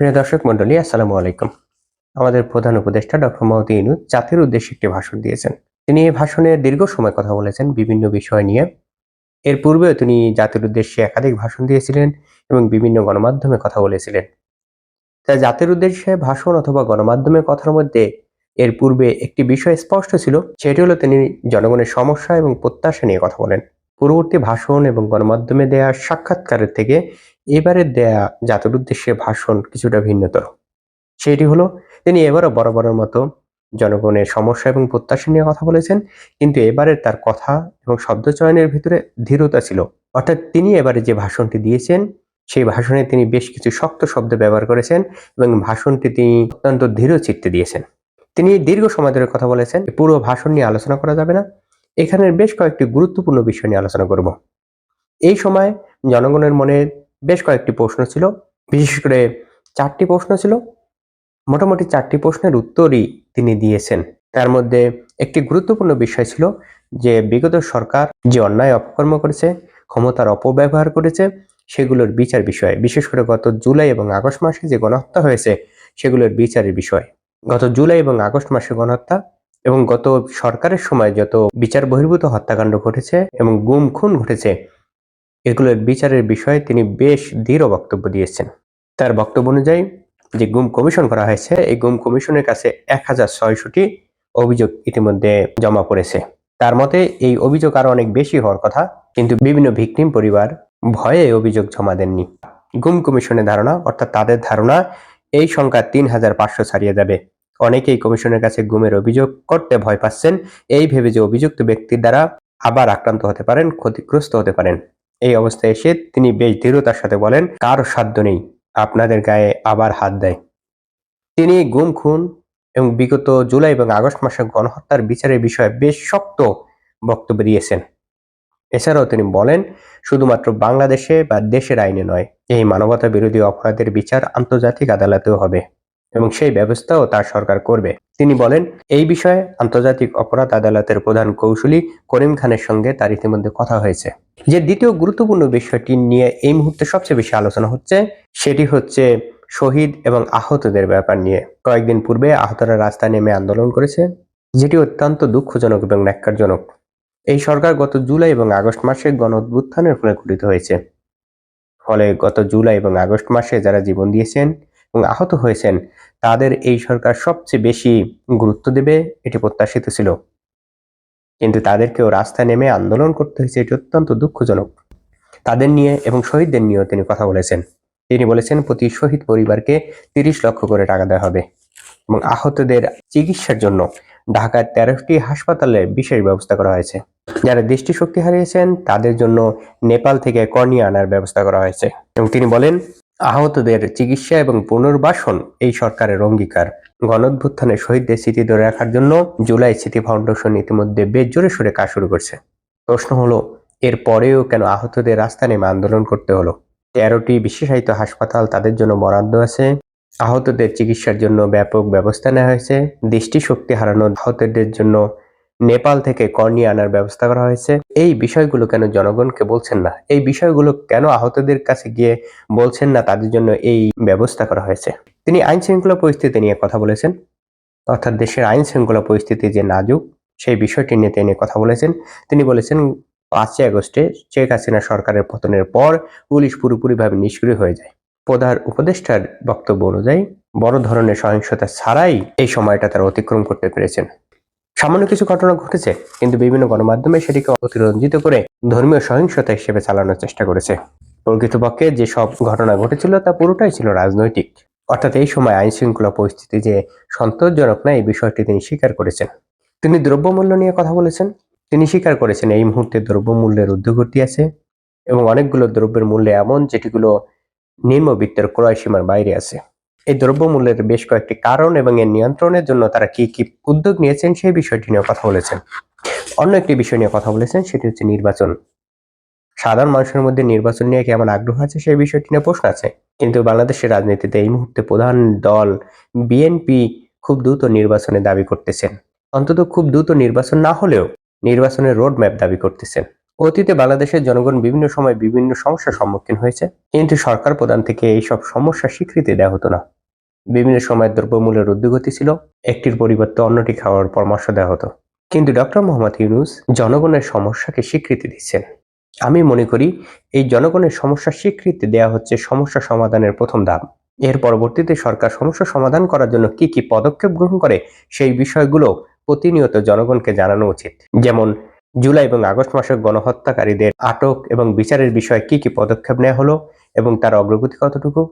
প্রিয় দর্শক মন্ডলী আসসালামু আলাইকুম। আমাদের প্রধান উপদেষ্টা ডক্টর মোহাম্মদ ইউনুস জাতির উদ্দেশ্যে একটি ভাষণ দিয়েছেন। তিনি এই ভাষণে দীর্ঘ সময় কথা বলেছেন বিভিন্ন বিষয় নিয়ে। এর পূর্বেও তিনি জাতির উদ্দেশ্যে একাধিক ভাষণ দিয়েছিলেন এবং বিভিন্ন গণমাধ্যমে কথা বলেছিলেন। তাই জাতির উদ্দেশ্যে ভাষণ অথবা গণমাধ্যমে কথার মধ্যে এর পূর্বে একটি বিষয় স্পষ্ট ছিল, সেটি হলো তিনি জনগণের সমস্যা এবং প্রত্যাশা নিয়ে কথা বলেন। পূর্ববর্তী ভাষণ এবং গণমাধ্যমে দেয়া সাক্ষাৎকারের থেকে এবারে দেয়া জাতির উদ্দেশ্যে ভাষণ কিছুটা ভিন্নতর। সেটি হলো, তিনি এবারও বরাবরের মতো জনগণের সমস্যা এবং প্রত্যাশা নিয়ে কথা বলেছেন, কিন্তু এবারে তার কথা এবং শব্দ চয়নের ভিতরে ধীরতা ছিল। অর্থাৎ তিনি এবারে যে ভাষণটি দিয়েছেন, সেই ভাষণে তিনি বেশ কিছু শক্ত শব্দ ব্যবহার করেছেন এবং ভাষণটি তিনি অত্যন্ত ধীর চিত্তে দিয়েছেন। তিনি দীর্ঘ সময় ধরে কথা বলেছেন পুরো ভাষণ নিয়ে আলোচনা করা যাবে না। এখানের বেশ কয়েকটি গুরুত্বপূর্ণ বিষয় নিয়ে আলোচনা করব। এই সময় জনগণের মনে বেশ কয়েকটি প্রশ্ন ছিল। বিশেষ করে চারটি প্রশ্ন ছিল। মোটামুটি চারটি প্রশ্নের উত্তরই তিনি দিয়েছেন। তার মধ্যে একটি গুরুত্বপূর্ণ বিষয় ছিল যে, বিগত সরকার যে অন্যায় অপকর্ম করেছে, ক্ষমতার অপব্যবহার করেছে, সেগুলোর বিচার বিষয়। বিশেষ করে গত জুলাই এবং আগস্ট মাসে যে গণহত্যা হয়েছে, সেগুলোর বিচারের বিষয়। গত জুলাই এবং আগস্ট মাসে গণহত্যা এবং গত সরকারের সময় যত বিচার বহির্ভূত হত্যাকাণ্ড ঘটেছে এবং গুম, খুন ঘটেছে, এগুলোর বিচারের বিষয়ে তিনি বেশ দৃঢ় বক্তব্য দিয়েছেন। তার বক্তব্য অনুযায়ী যে গুম কমিশন করা হয়েছে, এই গুম কমিশনের কাছে এক হাজার ছয়শটি অভিযোগ ইতিমধ্যে জমা পড়েছে। তার মতে, এই অভিযোগ আরও অনেক বেশি হওয়ার কথা, কিন্তু বিভিন্ন ভিকটিম পরিবার ভয়ে অভিযোগ জমা দেননি। গুম কমিশনের ধারণা, অর্থাৎ তাদের ধারণা, এই সংখ্যা তিন হাজার পাঁচশো ছাড়িয়ে যাবে। অনেকেই কমিশনের কাছে গুমের অভিযোগ করতে ভয় পাচ্ছেন। এই ভেবে যে অভিযুক্ত ব্যক্তির দ্বারা আবার আক্রান্ত হতে পারেন, ক্ষতিগ্রস্ত হতে পারেন। এই অবস্থায় এসে তিনি বেশ দৃঢ়তার সাথে বলেন, কারও সাধ্য নেই, আপনাদের গায়ে আবার হাত দেয়। তিনি গুম, খুন এবং বিগত জুলাই এবং আগস্ট মাসে গণহত্যার বিচারের বিষয়ে বেশ শক্ত বক্তব্য দিয়েছেন। এছাড়াও তিনি বলেন, শুধুমাত্র বাংলাদেশে বা দেশের আইনে নয়, এই মানবতা বিরোধী অপরাধের বিচার আন্তর্জাতিক আদালতেও হবে। এবং সেই ব্যবস্থাও তার সরকার করবে। তিনি বলেন, এই বিষয়ে আন্তর্জাতিক অপরাধ আদালতের প্রধান কৌশলী করিম খানের সঙ্গে তার ইতিমধ্যে কথা হয়েছে। যে দ্বিতীয় গুরুত্বপূর্ণ বিষয়টি নিয়ে এই মুহূর্তে সবচেয়ে বেশি আলোচনা হচ্ছে, সেটি হচ্ছে শহীদ এবং আহতদের ব্যাপার নিয়ে। কয়েকদিন পূর্বে আহতরা রাস্তায় নেমে আন্দোলন করেছে, যেটি অত্যন্ত দুঃখজনক এবং ন্যাক্কারজনক। এই সরকার গত জুলাই এবং আগস্ট মাসে গণ ফলে গঠিত হয়েছে। ফলে গত জুলাই এবং আগস্ট মাসে যারা জীবন দিয়েছেন এবং আহত হয়েছেন, তাদের এই সরকার সবচেয়ে বেশি গুরুত্ব দেবে এটি প্রত্যাশিত ছিল। কিন্তু তাদেরকেও রাস্তায় নেমে আন্দোলন করতে হয়েছে এটি অত্যন্ত দুঃখজনক। তাদের নিয়ে এবং শহীদদের নিয়েও তিনি কথা বলেছেন। তিনি বলেছেন, প্রতি শহীদ পরিবারকে তিরিশ লক্ষ করে টাকা দেওয়া হবে এবং আহতদের চিকিৎসার জন্য ঢাকার তেরোটি হাসপাতালে বিশেষ ব্যবস্থা করা হয়েছে। যারা দৃষ্টিশক্তি হারিয়েছেন, তাদের জন্য নেপাল থেকে কর্নিয়া আনার ব্যবস্থা করা হয়েছে। এবং তিনি বলেন আহতদের চিকিৎসা এবং পুনর্বাসন এই সরকারের অঙ্গীকার। গণঅভ্যুত্থানে শহীদদের স্মৃতি ধরে রাখার জন্য জুলাই স্মৃতি ফাউন্ডেশন ইতিমধ্যে বেশ জোরে সোরে কাজ শুরু করছে। প্রশ্ন হলো, এর পরেও কেন আহতদের রাস্তা নেমে আন্দোলন করতে হলো? তেরোটি বিশেষায়িত হাসপাতাল তাদের জন্য বরাদ্দ আছে। আহতদের চিকিৎসার জন্য ব্যাপক ব্যবস্থা নেওয়া হয়েছে। দৃষ্টিশক্তি হারানো আহতদের জন্য নেপাল থেকে কর্নিয়া আনার ব্যবস্থা করা হয়েছে। এই বিষয়গুলো কেন জনগণকে বলছেন না? এই বিষয়গুলো কেন আহতদের কাছে গিয়ে বলছেন না? তাদের জন্য এই ব্যবস্থা করা হয়েছে। তিনি আইন শৃঙ্খলা পরিস্থিতি নিয়ে কথা বলেছেন। অর্থাৎ দেশের আইন শৃঙ্খলা পরিস্থিতি যে নাজুক, সেই বিষয়টি নিয়ে তিনি কথা বলেছেন। তিনি বলেছেন, পাঁচই আগস্টে শেখ হাসিনা সরকারের পতনের পর পুলিশ পুরোপুরিভাবে নিষ্ক্রিয় হয়ে যায়। প্রধান উপদেষ্টার বক্তব্য অনুযায়ী, বড় ধরনের সহিংসতা ছাড়াই এই সময়টা তারা অতিক্রম করতে পেরেছেন। সামান্য কিছু ঘটনা ঘটেছে, কিন্তু বিভিন্ন গণমাধ্যমে সেটিকে অতিরঞ্জিত করে ধর্মীয় সহিংসতা হিসেবে চালানোর চেষ্টা করেছে। প্রকৃতপক্ষে যে সব ঘটনা ঘটেছিল তা পুরোটাই ছিল রাজনৈতিক। অর্থাৎ এই সময় আইন শৃঙ্খলা পরিস্থিতি যে সন্তোষজনক না, এই বিষয়টি তিনি স্বীকার করেছেন। তিনি দ্রব্যমূল্য নিয়ে কথা বলেছেন। তিনি স্বীকার করেছেন এই মুহূর্তে দ্রব্যমূল্যের ঊর্ধ্বগতি আছে এবং অনেকগুলো দ্রব্যের মূল্য এমন যেটিগুলো নিম্নবিত্তের ক্রয় সীমার বাইরে আছে। এই দ্রব্যমূল্যের বেশ কয়েকটি কারণ এবং এর নিয়ন্ত্রণের জন্য তারা কি কি উদ্যোগ নিয়েছেন সেই বিষয়টি নিয়ে কথা বলেছেন। অন্য একটি বিষয় নিয়ে কথা বলেছেন, সেটি হচ্ছে নির্বাচন। সাধারণ মানুষের মধ্যে নির্বাচন নিয়ে কেমন আগ্রহ আছে সেই বিষয়টি নিয়ে প্রশ্ন আছে। কিন্তু বাংলাদেশের রাজনীতিতে এই মুহূর্তে প্রধান দল বিএনপি খুব দ্রুত নির্বাচনের দাবি করতেছেন। অন্তত খুব দ্রুত নির্বাচন না হলেও নির্বাচনের রোড ম্যাপ দাবি করতেছেন। অতীতে বাংলাদেশের জনগণ বিভিন্ন সময় বিভিন্ন সমস্যার সম্মুখীন হয়েছে, কিন্তু সরকার প্রধান থেকে এইসব সমস্যা স্বীকৃতি দেওয়া হতো না। বিভিন্ন সময় দ্রব্যমূল্যের ঊর্ধ্বগতি ছিল, একটির পরিবর্তে অন্যটি খাওয়ার পরামর্শ দেওয়া হতো। কিন্তু ডক্টর মোহাম্মদ ইউনুস জনগণের সমস্যাকে স্বীকৃতি দিচ্ছেন। আমি মনে করি, এই জনগণের সমস্যার স্বীকৃতি দেওয়া হচ্ছে সমস্যা সমাধানের প্রথম ধাপ। এর পরবর্তীতে সরকার সমস্যা সমাধান করার জন্য কি কি পদক্ষেপ গ্রহণ করে, সেই বিষয়গুলো প্রতিনিয়ত জনগণকে জানানো উচিত। যেমন, জুলাই এবং আগস্ট মাসের গণহত্যাকারীদের আটক এবং বিচারের বিষয়ে কি কি পদক্ষেপ নেওয়া হলো এবং তার অগ্রগতি কতটুকু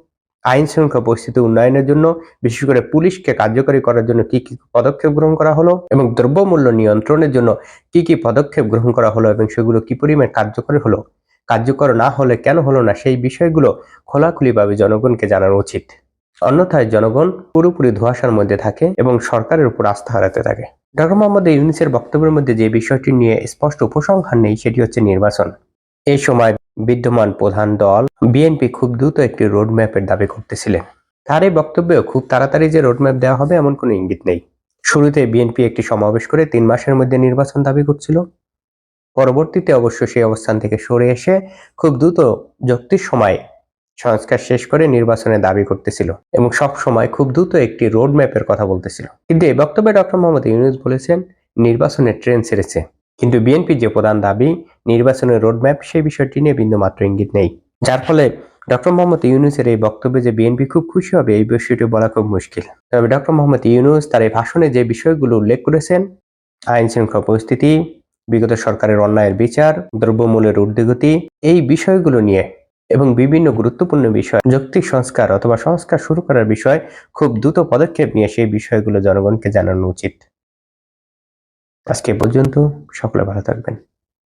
আইন শৃঙ্খলা পরিস্থিতি উন্নয়নের জন্য, বিশেষ করে পুলিশকে কার্যকরী করার জন্য কি কি পদক্ষেপ গ্রহণ করা হলো এবং দ্রব্যমূল্য নিয়ন্ত্রণের জন্য কি কি পদক্ষেপ গ্রহণ করা হলো এবং সেগুলো কি পরিমাণ কার্যকরী হলো, কার্যকর না হলে কেন হলো না, সেই বিষয়গুলো খোলাখুলিভাবে জনগণকে জানানো উচিত। অন্যথায় জনগণ পুরোপুরি ধোঁয়াশার মধ্যে থাকে এবং সরকারের উপর আস্থা হারাতে থাকে। ডক্টর মোহাম্মদ ইউনিসের বক্তব্যের মধ্যে যে বিষয়টি নিয়ে স্পষ্ট উপসংহার নেই, সেটি হচ্ছে নির্বাচন। এই সময় বিদ্যমান প্রধান দল বিএনপি খুব দ্রুত একটি রোডম্যাপের দাবি করতেছিলেন তার এই বক্তব্যেও খুব তাড়াতাড়ি যে রোডম্যাপ দেওয়া হবে এমন কোনো ইঙ্গিত নেই। শুরুতে বিএনপি একটি সমাবেশ করে তিন মাসের মধ্যে নির্বাচন দাবি করছিল। পরবর্তীতে অবশ্য সেই অবস্থান থেকে সরে এসে খুব দ্রুত যুক্তির সময় সংস্কার শেষ করে নির্বাচনের দাবি করতেছিল এবং সব সময় খুব দ্রুত একটি রোড ম্যাপের কথা বলতেছিল। কিন্তু এই বক্তব্যে ডক্টর মোহাম্মদ ইউনুস বলেছেন, নির্বাচনের ট্রেন ছেড়েছে। কিন্তু বিএনপি যে প্রধান দাবি নির্বাচনের রোড ম্যাপ সেই বিষয়টি নিয়ে বিন্দুমাত্র ইঙ্গিত নেই। যার ফলে ডক্টর মোহাম্মদ ইউনুসের এই বক্তব্যে যে বিএনপি খুব খুশি হবে, এই বিষয়টি বলা খুব মুশকিল। তবে ডক্টর মোহাম্মদ ইউনুস তার এই ভাষণে যে বিষয়গুলো উল্লেখ করেছেন আইন শৃঙ্খলা পরিস্থিতি, বিগত সরকারের অন্যায়ের বিচার, দ্রব্যমূল্যের ঊর্ধ্বগতি, এই বিষয়গুলো নিয়ে এবং বিভিন্ন গুরুত্বপূর্ণ বিষয়, যৌক্তিক সংস্কার অথবা সংস্কার শুরু করার বিষয়, খুব দ্রুত পদক্ষেপ নিয়ে সেই বিষয়গুলো জনগণকে জানানো উচিত। আজকে পর্যন্ত সকলে ভালো থাকবেন।